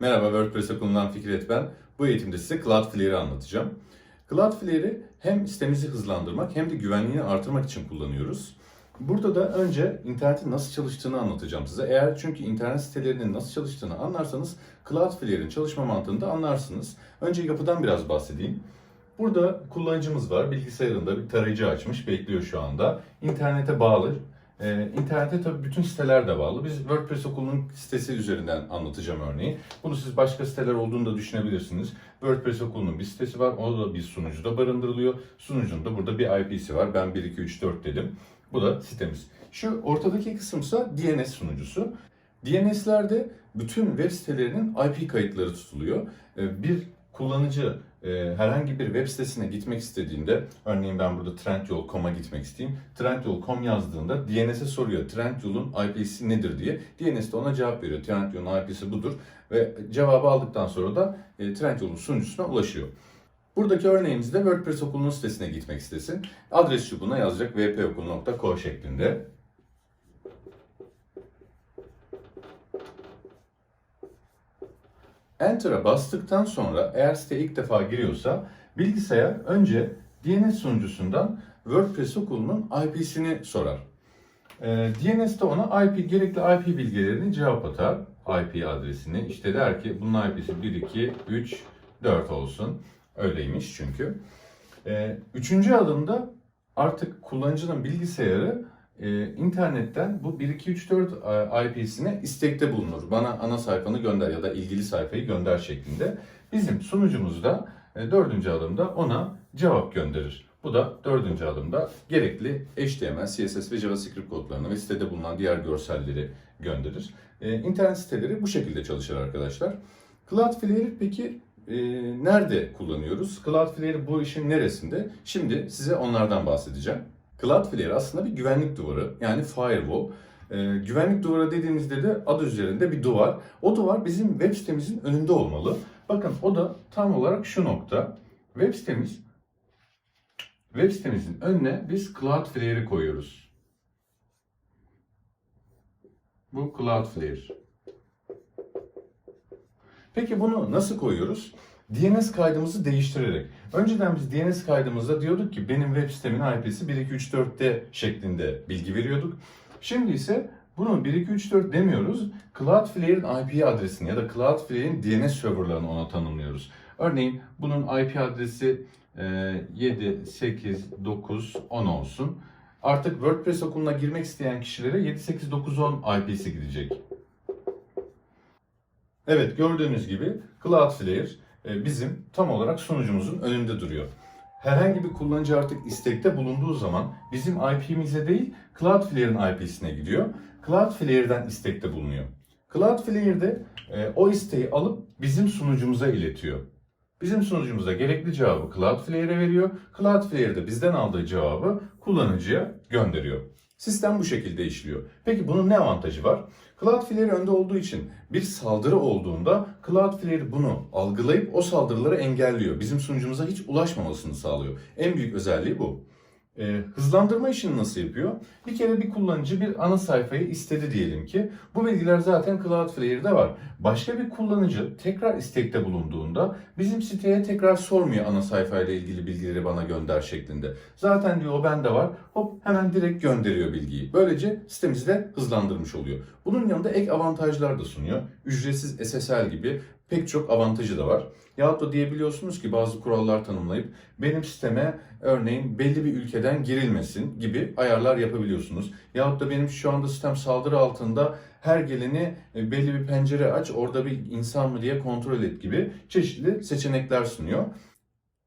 Merhaba WordPress okulundan Fikret ben. Bu eğitimde size Cloudflare'i anlatacağım. Cloudflare'i hem sitemizi hızlandırmak hem de güvenliğini artırmak için kullanıyoruz. Burada da önce internetin nasıl çalıştığını anlatacağım size. Eğer çünkü internet sitelerinin nasıl çalıştığını anlarsanız Cloudflare'in çalışma mantığını da anlarsınız. Önce yapıdan biraz bahsedeyim. Burada kullanıcımız var. Bilgisayarında bir tarayıcı açmış, bekliyor şu anda. İnternete bağlı. Ee, internete tabii bütün siteler de bağlı. Biz WordPress okulunun sitesi üzerinden anlatacağım örneği. Bunu siz başka siteler olduğunu da düşünebilirsiniz. WordPress okulunun bir sitesi var. O da bir sunucuda barındırılıyor. Sunucunun da burada bir IP'si var. Ben 1, 2, 3, 4 dedim. Bu da sitemiz. Şu ortadaki kısımsa DNS sunucusu. DNS'lerde bütün web sitelerinin IP kayıtları tutuluyor. Ee, Bir kullanıcı e, herhangi bir web sitesine gitmek istediğinde, örneğin ben burada trendyol.com'a gitmek isteyeyim. Trendyol.com yazdığında DNS'e soruyor Trendyol'un IP'si nedir diye. DNS de ona cevap veriyor. Trendyol'un IP'si budur ve cevabı aldıktan sonra da e, Trendyol'un sunucusuna ulaşıyor. Buradaki örneğimizde WordPress okulunun sitesine gitmek istesin. Adres çubuğuna yazacak vpokul.co şeklinde. Enter'a bastıktan sonra eğer site ilk defa giriyorsa bilgisayar önce DNS sunucusundan WordPress okulunun IP'sini sorar. Ee, DNS de ona IP gerekli IP bilgilerini cevap atar. IP adresini. İşte der ki bunun IP'si 1, 2, 3, 4 olsun. Öyleymiş çünkü. Ee, üçüncü adımda artık kullanıcının bilgisayarı e, internetten bu 1, 2, 3, 4 IP'sine istekte bulunur. Bana ana sayfanı gönder ya da ilgili sayfayı gönder şeklinde. Bizim sunucumuz da e, dördüncü adımda ona cevap gönderir. Bu da dördüncü adımda gerekli HTML, CSS ve JavaScript kodlarını ve sitede bulunan diğer görselleri gönderir. E, internet siteleri bu şekilde çalışır arkadaşlar. Cloudflare'i peki e, nerede kullanıyoruz? Cloudflare bu işin neresinde? Şimdi size onlardan bahsedeceğim. Cloudflare aslında bir güvenlik duvarı yani firewall. Ee, güvenlik duvarı dediğimizde de adı üzerinde bir duvar. O duvar bizim web sitemizin önünde olmalı. Bakın o da tam olarak şu nokta. Web sitemiz web sitemizin önüne biz Cloudflare'i koyuyoruz. Bu Cloudflare. Peki bunu nasıl koyuyoruz? DNS kaydımızı değiştirerek. Önceden biz DNS kaydımızda diyorduk ki benim web sitemin IP'si 1234'te şeklinde bilgi veriyorduk. Şimdi ise bunu 1234 demiyoruz. Cloudflare'in IP adresini ya da Cloudflare'in DNS serverlarını ona tanımlıyoruz. Örneğin bunun IP adresi e, 7, 8, 9, 10 olsun. Artık WordPress okuluna girmek isteyen kişilere 7, 8, 9, 10 IP'si gidecek. Evet gördüğünüz gibi Cloudflare bizim tam olarak sunucumuzun önünde duruyor. Herhangi bir kullanıcı artık istekte bulunduğu zaman bizim IP'mize değil Cloudflare'in IP'sine gidiyor. Cloudflare'den istekte bulunuyor. Cloudflare'de e, o isteği alıp bizim sunucumuza iletiyor. Bizim sunucumuza gerekli cevabı Cloudflare'e veriyor. Cloudflare de bizden aldığı cevabı kullanıcıya gönderiyor. Sistem bu şekilde işliyor. Peki bunun ne avantajı var? Cloudflare önde olduğu için bir saldırı olduğunda Cloudflare bunu algılayıp o saldırıları engelliyor. Bizim sunucumuza hiç ulaşmamasını sağlıyor. En büyük özelliği bu. Ee, hızlandırma işini nasıl yapıyor? Bir kere bir kullanıcı bir ana sayfayı istedi diyelim ki. Bu bilgiler zaten Cloudflare'de var. Başka bir kullanıcı tekrar istekte bulunduğunda bizim siteye tekrar sormuyor ana sayfayla ilgili bilgileri bana gönder şeklinde. Zaten diyor o bende var. Hop hemen direkt gönderiyor bilgiyi. Böylece sitemizi de hızlandırmış oluyor. Bunun yanında ek avantajlar da sunuyor. Ücretsiz SSL gibi pek çok avantajı da var. Yahut da diyebiliyorsunuz ki bazı kurallar tanımlayıp benim siteme örneğin belli bir ülkeden girilmesin gibi ayarlar yapabiliyorsunuz. Yahut da benim şu anda sistem saldırı altında her geleni e, belli bir pencere aç orada bir insan mı diye kontrol et gibi çeşitli seçenekler sunuyor.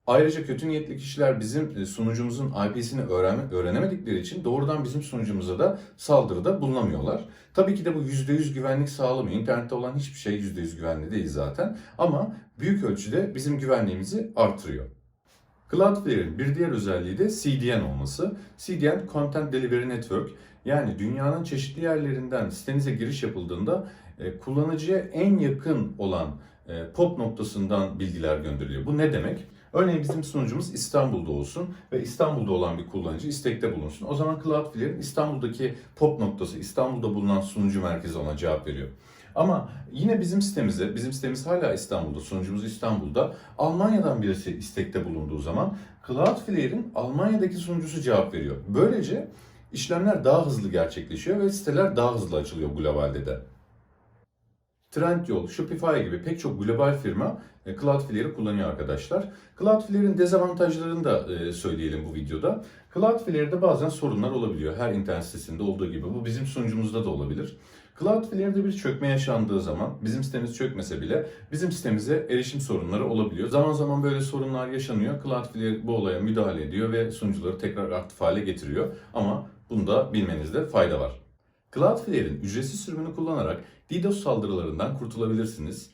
Ayrıca kötü niyetli kişiler bizim e, sunucumuzun IP'sini öğren öğrenemedikleri için doğrudan bizim sunucumuza da saldırıda bulunamıyorlar. Tabii ki de bu %100 güvenlik sağlamıyor. İnternette olan hiçbir şey %100 güvenli değil zaten. Ama büyük ölçüde bizim güvenliğimizi artırıyor. Cloudflare'in bir diğer özelliği de CDN olması. CDN Content Delivery Network yani dünyanın çeşitli yerlerinden sitenize giriş yapıldığında e, kullanıcıya en yakın olan e, pop noktasından bilgiler gönderiliyor. Bu ne demek? Örneğin bizim sunucumuz İstanbul'da olsun ve İstanbul'da olan bir kullanıcı istekte bulunsun. O zaman Cloudflare'in İstanbul'daki pop noktası, İstanbul'da bulunan sunucu merkezi ona cevap veriyor. Ama yine bizim sitemize, bizim sitemiz hala İstanbul'da, sunucumuz İstanbul'da. Almanya'dan birisi istekte bulunduğu zaman Cloudflare'in Almanya'daki sunucusu cevap veriyor. Böylece işlemler daha hızlı gerçekleşiyor ve siteler daha hızlı açılıyor globalde de. Trendyol, Shopify gibi pek çok global firma e, Cloudflare'i kullanıyor arkadaşlar. Cloudflare'in dezavantajlarını da e, söyleyelim bu videoda. Cloudflare'de bazen sorunlar olabiliyor. Her internet sitesinde olduğu gibi. Bu bizim sunucumuzda da olabilir. Cloudflare'de bir çökme yaşandığı zaman bizim sitemiz çökmese bile bizim sitemize erişim sorunları olabiliyor. Zaman zaman böyle sorunlar yaşanıyor. Cloudflare bu olaya müdahale ediyor ve sunucuları tekrar aktif hale getiriyor. Ama bunu da bilmenizde fayda var. Cloudflare'in ücretsiz sürümünü kullanarak DDoS saldırılarından kurtulabilirsiniz.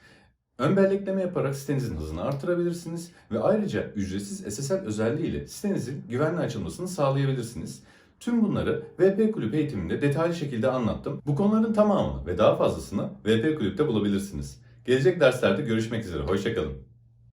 Ön bellekleme yaparak sitenizin hızını artırabilirsiniz ve ayrıca ücretsiz SSL özelliğiyle sitenizin güvenli açılmasını sağlayabilirsiniz. Tüm bunları VP Kulüp eğitiminde detaylı şekilde anlattım. Bu konuların tamamını ve daha fazlasını VP Kulüp'te bulabilirsiniz. Gelecek derslerde görüşmek üzere, hoşçakalın.